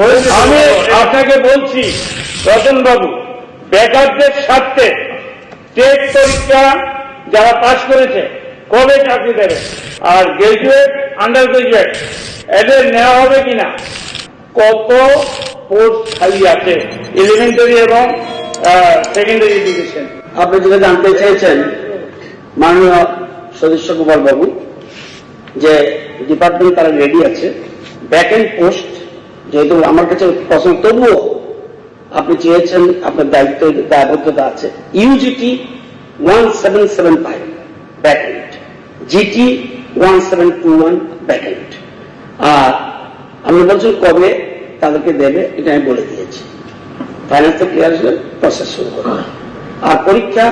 আমি আপনাকে বলছি রতন বাবু বেকারদের স্বার্থে টেট পরীক্ষা যারা পাশ করেছে কবে চাকরি দেবে? আর গ্রাজুয়েট আন্ডার গ্রাজুয়েট এদের নেওয়া হবে কিনা? কত পোস্ট খালি আছে এলিমেন্টারি এবং সেকেন্ডারি এডুকেশন আপনি যেটা জানতে চেয়েছেন মাননীয় সদস্য কুমার বাবু যে ডিপার্টমেন্ট তারা রেডি আছে ব্যাক এন্ড পোস্ট যেহেতু আমার কাছে প্রশ্ন তবুও আপনি চেয়েছেন আপনার দায়িত্ব দায়বদ্ধতা আছে। UGT one seven seven five back GT one seven two one back আর আপনি বলছেন কবে তাদেরকে দেবে এটা আমি বলে দিয়েছি। ফাইন্যান্স থেকে ক্লিয়ার আসলে প্রসেস শুরু করবে আর পরীক্ষা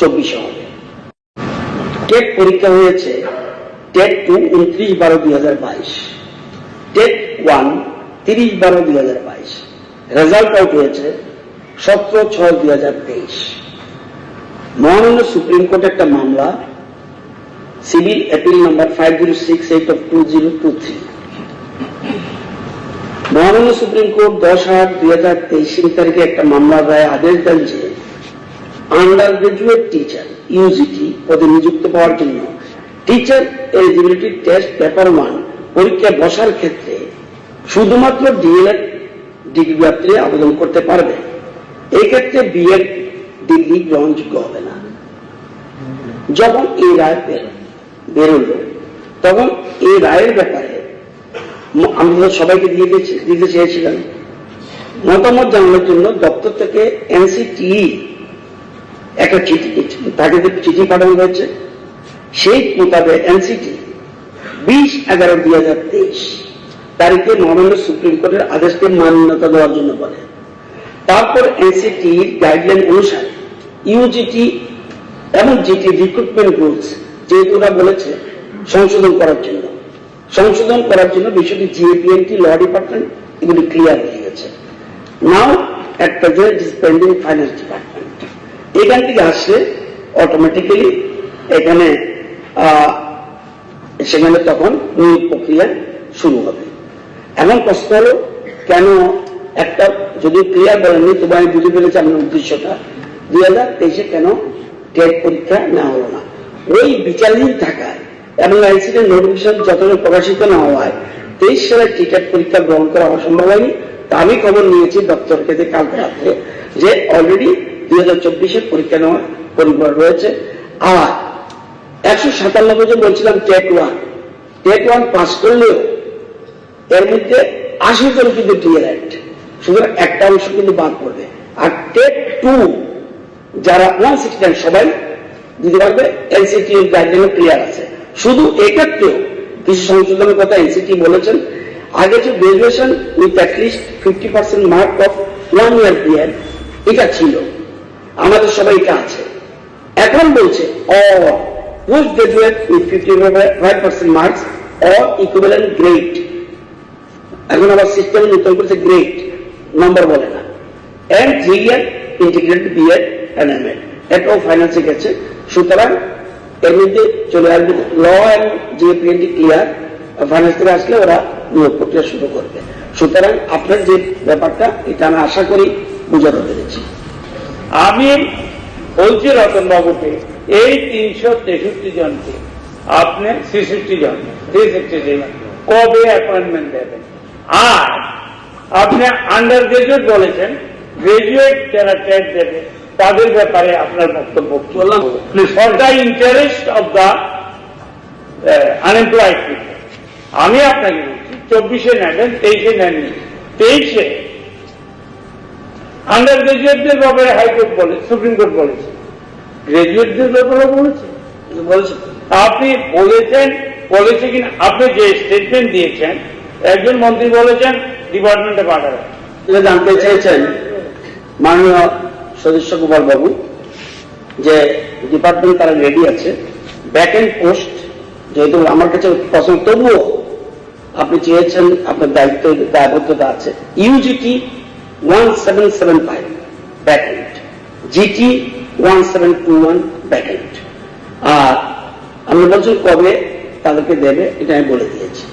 চব্বিশে হবে। টেট পরীক্ষা হয়েছে টেট টু উনত্রিশ বারো দুই হাজার বাইশ। টেট ওয়ান তিরিশ বারো দুই হাজার বাইশ। রেজাল্ট আউট হয়েছে সতেরো ছয় দুই হাজার তেইশ। মহামান্য সুপ্রিম কোর্টে একটা মামলা civil appeal number five zero six eight of two zero two three মহামান্য সুপ্রিম কোর্ট দশ আট দুই হাজার তেইশ তারিখে একটা মামলার রায় আদেশ দেন যে আন্ডার গ্রাজুয়েট টিচার ইউজিটি পদে নিযুক্ত পাওয়ার জন্য teacher eligibility test paper one পরীক্ষায় বসার ক্ষেত্রে শুধুমাত্র ডিএলএড ডিগ্রি প্রার্থী আবেদন করতে পারবে। এই ক্ষেত্রে বিএড ডিগ্রি গ্রহণযোগ্য হবে না। যখন এই রায় বের- বেরোলো, তখন এই রায়ের ব্যাপারে আমি সবাইকে দিয়ে দিতে চেয়েছিলাম। মতামত জানানোর জন্য দপ্তর থেকে এনসিটিই একটা চিঠি তাকে চিঠি পাঠানো হয়েছে, সেই মোতাবেক এনসিটি বিশ এগারো দুই হাজার তেইশ তারিখে মহামান্য সুপ্রিম কোর্টের আদেশকে মান্যতা দেওয়ার জন্য বলে। তারপর এনসিটির গাইডলাইন অনুসারে ইউজিটি এবং জিটি রিক্রুটমেন্ট রুলস যেহেতু ওরা বলেছে সংশোধন করার জন্য। সংশোধন করার জন্য বিষয়টি জিএপিএনটি ল ডিপার্টমেন্ট এগুলি ক্লিয়ার হয়ে গেছে নাও present, it is pending finance department এখান থেকে আসলে অটোমেটিক্যালি এখানে সেখানে তখন নিয়োগ প্রক্রিয়া শুরু হবে। এমন প্রশ্ন হলো, কেন একটা যদি ক্লিয়ার বলেননি তবু আমি বুঝে ফেলেছি আপনার উদ্দেশ্যটা। দুই হাজার তেইশে কেন টেট পরীক্ষা নেওয়া হলো না? ওই বিচারহীন থাকায়, এবং আইসিডের নোটিফিকেশন যতটা প্রকাশিত না হওয়ায়, তেইশ সালে টিকেট পরীক্ষা গ্রহণ করা অসম্ভব হয়নি। তা আমি খবর নিয়েছি দপ্তর থেকে কালকে রাত্রে, যে অলরেডি দুই হাজার চব্বিশে পরীক্ষা নেওয়ার পরিবার রয়েছে। আর একশো সাতান্নব্বই জন বলছিলাম TET one. TET one pass করলেও এর মধ্যে আশি জন কিন্তু ডিএলএড সুতরাং একটা অংশ কিন্তু বাদ পড়বে আর টেট টু যারা ওয়ান সিক্সটি সবাই দিতে পারবে এনসিটি গাইডলাইনে ক্লিয়ার আছে। শুধু এক্ষেত্রেও কিছু সংশোধনের কথা এনসিটি বলেছেন। আগে যে graduation with at least fifty percent mark of one year period এটা ছিল। আমাদের সবাই এটা আছে। এখন বলছে or post graduate with fifty five percent marks or equivalent grade এখন আবার সিস্টেম নতুন করেছে গ্রেড নম্বর বলে না। And three year integrated BEd M এটাও ফাইন্যান্সে গেছে। সুতরাং এর মধ্যে চলে আসবে ল অ্যান্ড জিএপিএনটি ক্লিয়ার ফাইন্যান্স থেকে আসলে ওরা নিয়োগ প্রক্রিয়া শুরু করবে। সুতরাং আপনার যে ব্যাপারটা, এটা আমি আশা করি বুঝাতে পেরেছি। আমি বলছি রতন বাবুকে এই তিনশো তেষট্টি জনকে, আপনি ছেষট্টি জন থ্রি সিক্সটি জন, কবে অ্যাপয়েন্টমেন্ট দেবেন? আর আপনি আন্ডার গ্রাজুয়েট বলেছেন গ্রাজুয়েট যারা টেট দেবে তাদের ব্যাপারে আপনার বক্তব্য বললাম। For the interest of the unemployed people আমি আপনাকে বলছি চব্বিশে নেবেন তেইশে নেননি তেইশে আন্ডার গ্রাজুয়েটদের ব্যাপারে হাইকোর্ট বলে সুপ্রিম কোর্ট বলেছে। গ্রাজুয়েটদের ব্যাপারে বলেছে। বলছি। আপনি বলেছেন বলেছে কিনা আপনি যে স্টেটমেন্ট দিয়েছেন একজন মন্ত্রী বলেছেন ডিপার্টমেন্টে পাঠাবেন জানতে চেয়েছেন মাননীয় সদস্য কুমার বাবু যে ডিপার্টমেন্ট তারা রেডি আছে। ব্যাক এন্ড পোস্ট যেহেতু আমার কাছে প্রশ্ন, তবুও আপনি চেয়েছেন আপনার দায়িত্ব দায়বদ্ধতা আছে। UGT one seven seven five back and GT one seven two one back and আর আমি বলছি কবে তাদেরকে দেবে, এটা আমি বলে দিয়েছি।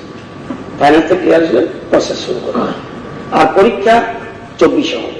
ফাইন্যান্স থেকে আসলে প্রসেস শুরু করবে। আর পরীক্ষা চব্বিশে হবে।